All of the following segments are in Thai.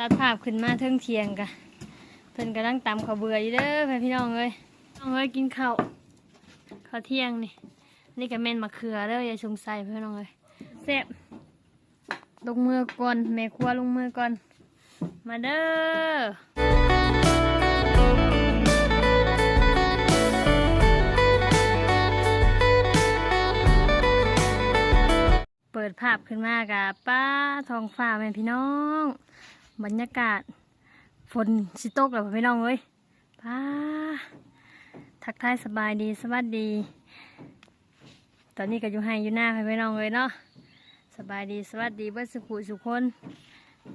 ตัดภาพขึ้นมาเทิงเทียงกะเพิ่นกำลังตำข้าวเบื่ออยู่เด้อพี่น้องเอ้ยน้องเอ้ยกินข้าวข้าวเที่ยงนี่นี่ก็แม่นมะเขือเด้ออย่าสงสัยพี่น้องเอ้ยแซ่บลงมือก่อนแม่ครัวลงมือก่อน มาเด้อเปิดภาพขึ้นมากับป้าทองฟ้าแม่พี่น้อง บรรยากาศ ฝนสิตกแล้วพี่น้องเอ้ยป้าทักทายสบายดีสวัสดี ตอนนี้ก็อยู่ให้อยู่หน้าพี่น้องเลยเนาะสบายดีสวัสดีเบิดสุขุสุขคน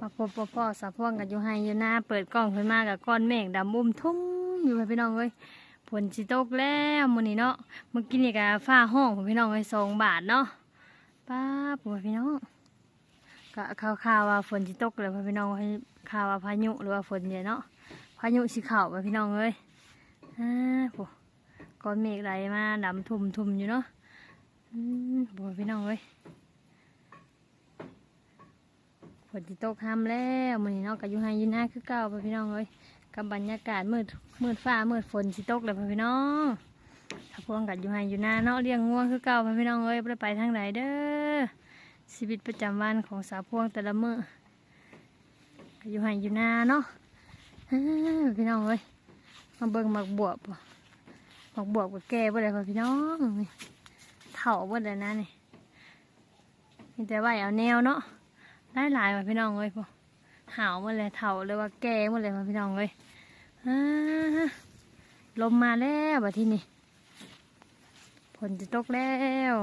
มาพบพ่อพ่อสาวพ่วงกันอยู่ให้อยู่หน้าเปิดกล้องขึ้นมากับก้อนเมฆดำบุ้มทุ่มอยู่พี่น้องเอ้ยฝนสิตกแล้วมื้อนี้เนาะเมื่อกี้นี่ก็ฟ้าห้องพี่น้องเอ้ยสองบาทเนาะป้าปวดพี่น้อง ก็ข่าวข่าวว่าฝนจะตกเลยพ่อพี่น้องให้ข่าวว่าพายุหรือว่าฝนเนี่ยเนาะพายุสิเข่าพ่อพี่น้องเอ้ยอ่าปวก้อนเมฆไหลมาดำทุ่มทุ่มอยู่เนาะอืมปวดพี่น้องเอ้ยฝนจะตกห้ามแล้วมื้อนี้เนาะก็อยู่ให้อยินห้าคือเก่าพ่อพี่น้องเอ้ยกับบรรยากาศมืดมืดฟ้ามืดฝนสิตกเลยพ่อพี่น้องถ้าพวงกัดอยู่ให้อยู่หน้าเนาะเลี้ยงง่วงคือเก่าพ่อพี่น้องเอ้ยไปไปทางไหนเด้อ ชีวิตประจำวันของสาวพวงแต่ละมืออยู่ให้อยู่นาเนาะพี่น้องเอ้ยมาเบิ่งหมักบวบหมักบวบกับแก่บ่ได้พ่อพี่น้องเถ่าบ่ได้นะนี่มีแต่ไว้เอาแนวเนาะหลายหลายๆพ่อพี่น้องเอ้ยพ่อหาวหมดเลยเถ่าเลยว่าแก่หมดเลยพ่อพี่น้องเอ้ยลมมาแล้วบัดทีนี้ฝนจะตกแล้ว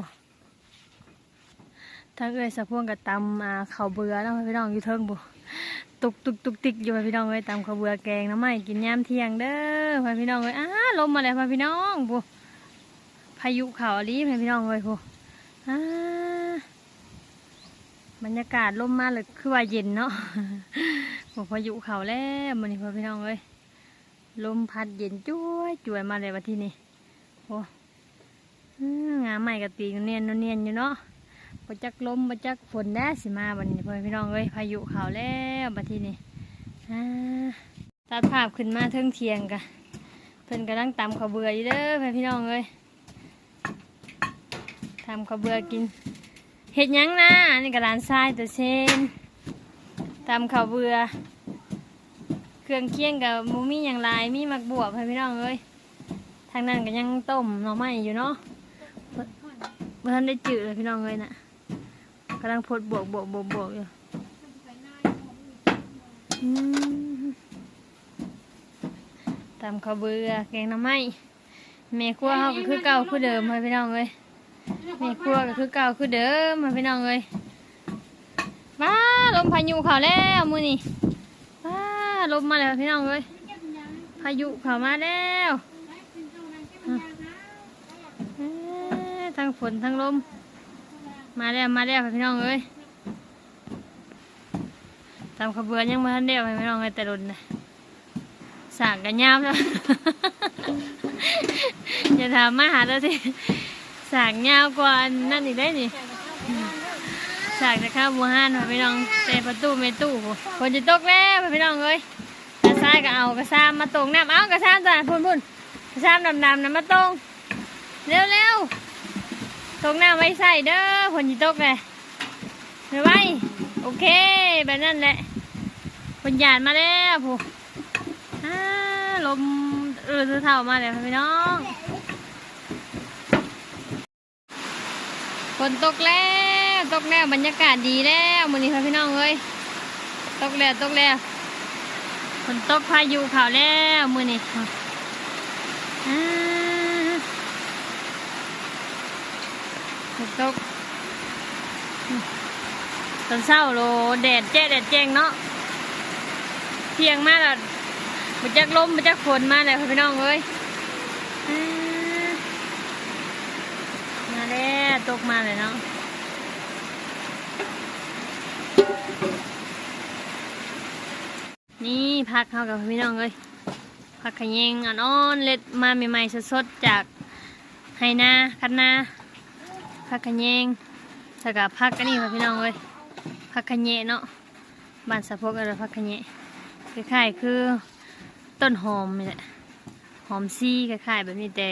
ถ้าเอ้ยสะพวงกับตำอ่าข้าวเบื่อแล้วพี่น้องอยู่เทิงบุตุกตุกตุกติกอยู่พี่น้องเอ้ยตำข้าวเบื่อแกงน้ำไม้กินยามเที่ยงเด้อพี่น้องเอ้ยอ้าลมมาแล้วพี่น้องบุพายุเข่าวอลีพี่น้องเอ้ยบุอ้าบรรยากาศลมมาเลยคือว่าเย็นเนาะโอ้พายุเข่าวแล้วมันนี่พี่น้องเอ้ยลมพัดเย็นจ้วยจ้วยมาเลยวันที่นี่โอ้งาใหม่กับตีเนียนเนียนอยู่เนาะ บ่จักลมบ่จักฝนแน่สิมาบัดนี้พ่อแม่พี่น้องเอ้ยพายุเขาแล้วบัดทีนี้ตัดภาพขึ้นมาเทิงเทียงกะเพิ่นกำลังตำข้าวเบื่ออยู่เด้อพ่อพี่น้องเอ้ยทำข้าวเบื่อกินเฮ็ดยังนะอันนี่กระลานทรายตัวเชนตำข้าวเบื่อเครื่องเคียงกับมูมีอย่างไรมีมักบวบพ่อพี่น้องเอ้ยทางนั้นก็ยังต้มหน่อไม้อยู่เนาะเมื่อท่านได้จืดเลยพี่น้องเลยน่ะ กำลังพดบวกบวกบวกบวกอยู่อืมข้าวเบื่อแกงน่อไม้แม่ครัวเขาก็คือเก่าคือเดิมเลยพี่น้องเลยแม่ครัวก็คือเก่าคือเดิมเลยพี่น้องเลยว้าลมพายุเขาแล้วมือนี่ว้าลมมาแล้วพี่น้องเลยพายุเขามาแล้วทั้งฝนทั้งลม มาแล้วมาแล้วพี่น้องเอ้ยตามขบวนยังมาทันเดียวพี่น้องเอ้ยแต่รุนนะสากกันยามแล้วอย่าถามมาหาแล้วสิสากยาวกว่านั่นอีกได้นี่สากจะข้าวบัวห้านพี่น้องแต่ประตูไม่ตู้ฝนจะตกแล้วพี่น้องเอ้ยกระซ้ายก็เอากระซ้ำมาตรงน้ำเอากระซ้ำจ้ะพุ่นพุ่นกระซ้ำดำดำๆนะมาตรงเร็วเร็ว ตกหน้าไว้ใส่เด้อฝนจะตกเลยเดี๋ยวไว้โอเคแบบนั้นแหละฝนหยาดมาแล้วผู้ลมเออเท่ามาแล้วพี่น้องฝนตกแล้วตกแล้วบรรยากาศดีแล้วมื้อนี้ค่ะพี่น้องเอ้ยตกแล้วตกแล้วฝนตกพายุเขาแล้วมื้อนี้อ่า ฝน ตกตอนเช้าโลแดดแจ้แดดแจ้งเนาะเที่ยงมากอะมันจักลมมันจักฝนมาเลยพี่น้องเอ้ยมาแล้วตกมาเลยเนาะนี่พักเข้ากับพี่น้องเอ้ยพักขะแยงอ่อนๆเล็ดมาใหม่ๆสดๆจากไหนาคันนา ผักขะแยงสกับผักกันนี่ค่ะพี่น้องเว้ยผักขะแยงเนาะบ้านสะพกอะไรพักขะแยะคล้ายๆคือต้นหอมนี่แหละหอมซี่คล้ายๆแบบนี้แต่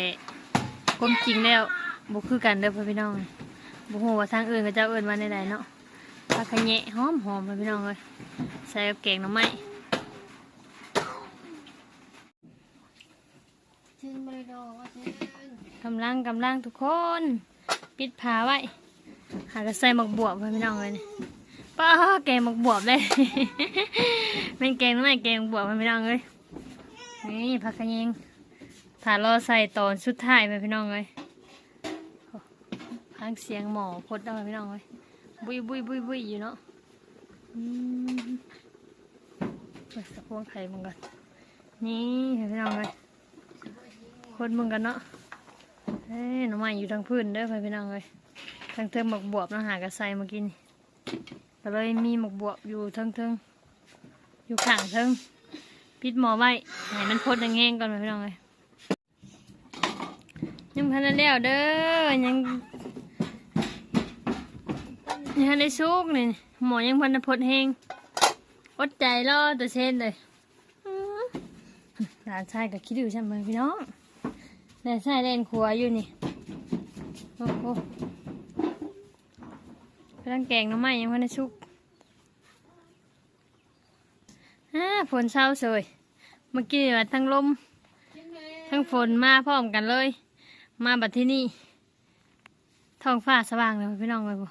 ความจริงแล้วบ่คือกันเด้อพ่อพี่น้องบ่ฮู้ว่าทางอื่นก็เจ้าเอิ้นว่าใดๆเนาะพักขะแยะหอมหอมพ่อพี่น้องเลยใส่กับแกงหน่อไม้ชื่นบริโดว่าชื่นกำลังกำลังทุกคน ปิดผาไว้หากระใส่หมกบวบพ่อพี่น้องเลยนี่ป้าแกงหมกบวบเลยแม่นแกงหน่อไม้แกงหมบวบพ่อพี่น้องเลยนี่พักขะแยงถ้ารอใส่ตอนสุดท้ายพ่อพี่น้องเลยโอ้พังเสียงหมอพดเอาพ่อพี่น้องเลยบุยบุยบุยบุยอยู่เนาะเปิดสะโพกไข่มึงก่อนนี่พ่อพี่น้องเลยคนมึงกันเนาะ เอ้ยหน่อไม้อยู่ทางพื้นเด้อพี่น้องเลยทางเทิงหมกบวบเนาะหากระใสมากินก็เลยมีหมกบวบอยู่เทิงเทิงอยู่ข้างเทิงปิดหมอไว้ให้มันพดแห้งๆก่อนพี่น้องเลยยังพันแล้วเด้อยังยังทันได้สุกนี่หมอยังพันพดแห้งอดใจรอตัวเช่นเลยหลานชายกับคิดดูใช่ไหมพี่น้อง แล่ใช่เล่นครัวอยู่นี่ โอ้โหกำลังแกงน้ำไม้ยังพันได้ชุกอ่าฝนเศร้าเสยเมื่อกี้ว่าทั้งลม ทั้งฝนมาพร้อมกันเลย มาบัดที่นี่ ท้องฟ้าสว่างเลยพี่น้องเลยบ่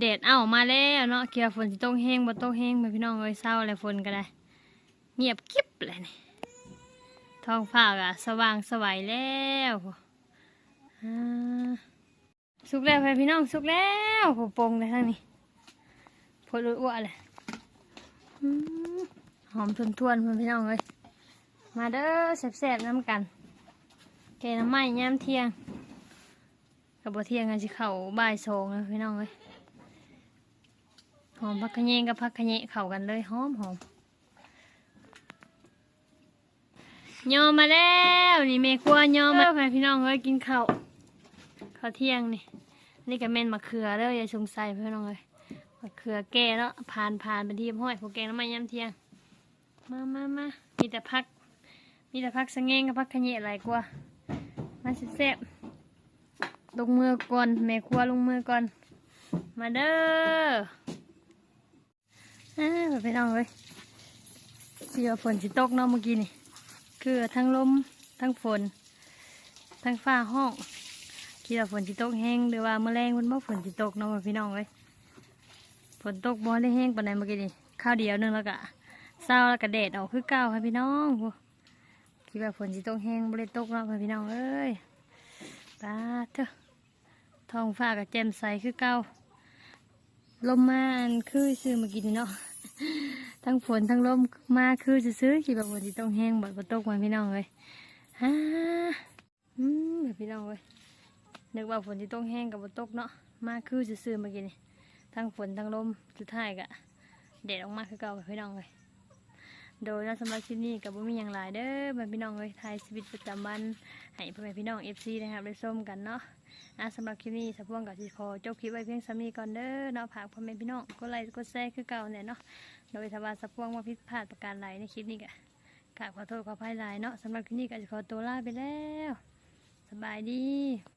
แดดเอ้ามาแล้วเนาะเกี่ยวฝนสิตกแห้งบ่ตกแห้งไปพี่น้องเลยเศร้าอะไรฝนก็ได้ เงียบกิ๊บเลยนี่ ท้องฟ้าก็สว่างสวัยแล้วสุกแล้วพี่น้องสุกแล้วผมปรุงเลยทั้งนี้พดอ้วนเลยอืมหอมทวนๆพี่น้องเลยมาเด้อแซ่บๆน้ำกันแกน้ำไม้ย่มเที่ยงกับบเที่ยงกันสิเข่าบ่ายสองเลยพี่น้องเลยหอมพักขะแยงกับพักขะแยะเข้ากันเลยหอมหอม ยอมมาแล้วนี่เมครัวยอมมาแล้วพี่น้องเอ้ยกินข้าวข้าวเที่ยงนี่นี่ก็แม่นมะเขือเด้ออย่าสงสัยพี่น้องเอ้ยมะเขือแก่แล้วผ่านผ่านไปที่ห้อยพวกแกงน้ำมันยำเที่ยงมามามามีแต่พัก มีแต่พักสะเงงกับพักขะเยะหลายกว่ามาแซ่บลงมือก่อนแม่ครัวลงมือก่อน มาเด้ออ่าพี่น้องเอ้ยเสียฝนสิตกเนาะเมื่อกี้นี่ คือทั้งลมทั้งฝน ทั้งฟ้าห้องคิดว่าฝนจิตกแห้งหรือว่าเมื่อแรงมันบ่ฝนจิตกเนาะพี่น้องเลยฝนตกบ่ได้แห้งปานใดเมื่อกี้นี่ข้าวเดียวนึงแล้วก็เศร้าแล้วก็แดดออกคือเก่าค่ะพี่น้องคิดว่าฝนจิตกแห้งบ่ได้ตกเนาะค่ะพี่น้องเอ้ยตาเถอะท้องฟ้าก็แจ่มใสคือเก่าลมมาอันคือซื้อเมื่อกี้นี่เนาะ ทั้งฝนทั้งลมมาคือซื้อๆคิดว่าฝนจะต้องแห้งบ่บ่ตกมาพี่น้องเลยฮ่าอืมแบบพี่น้องเลยนึกว่าฝนจะต้องแห้งกับบ่ตกเนาะมาคือซื้อๆมื่อกี้นี่ทั้งฝนทั้งลมสุดท้ายก็แดดออกมาคือเก่าแบบพี่น้องเลยโดยแล้วสำหรับคลิปนี้กับบ่มีอย่างหลายเด้อแบบพี่น้องเลยถ่ายชีวิตประจำวันให้พ่อแม่พี่น้อง FC นะครับได้ชมกันเนาะอะสำหรับคลิปนี้สะพวงกับสิขอจบคลิปไว้เพียงสามีก่อนเด้อเนาะฝากพ่อแม่พี่น้องกดไลค์กดแชร์คือเก่าเนี่ยเนาะ โดยทว่าสะพวงว่าพิษพลาดประการใดในคลิปนี้ก็กราบขอโทษขออภัยหลายเนาะสำหรับคลิปนี้ก็จะขอตัวลาไปแล้ว สบายดี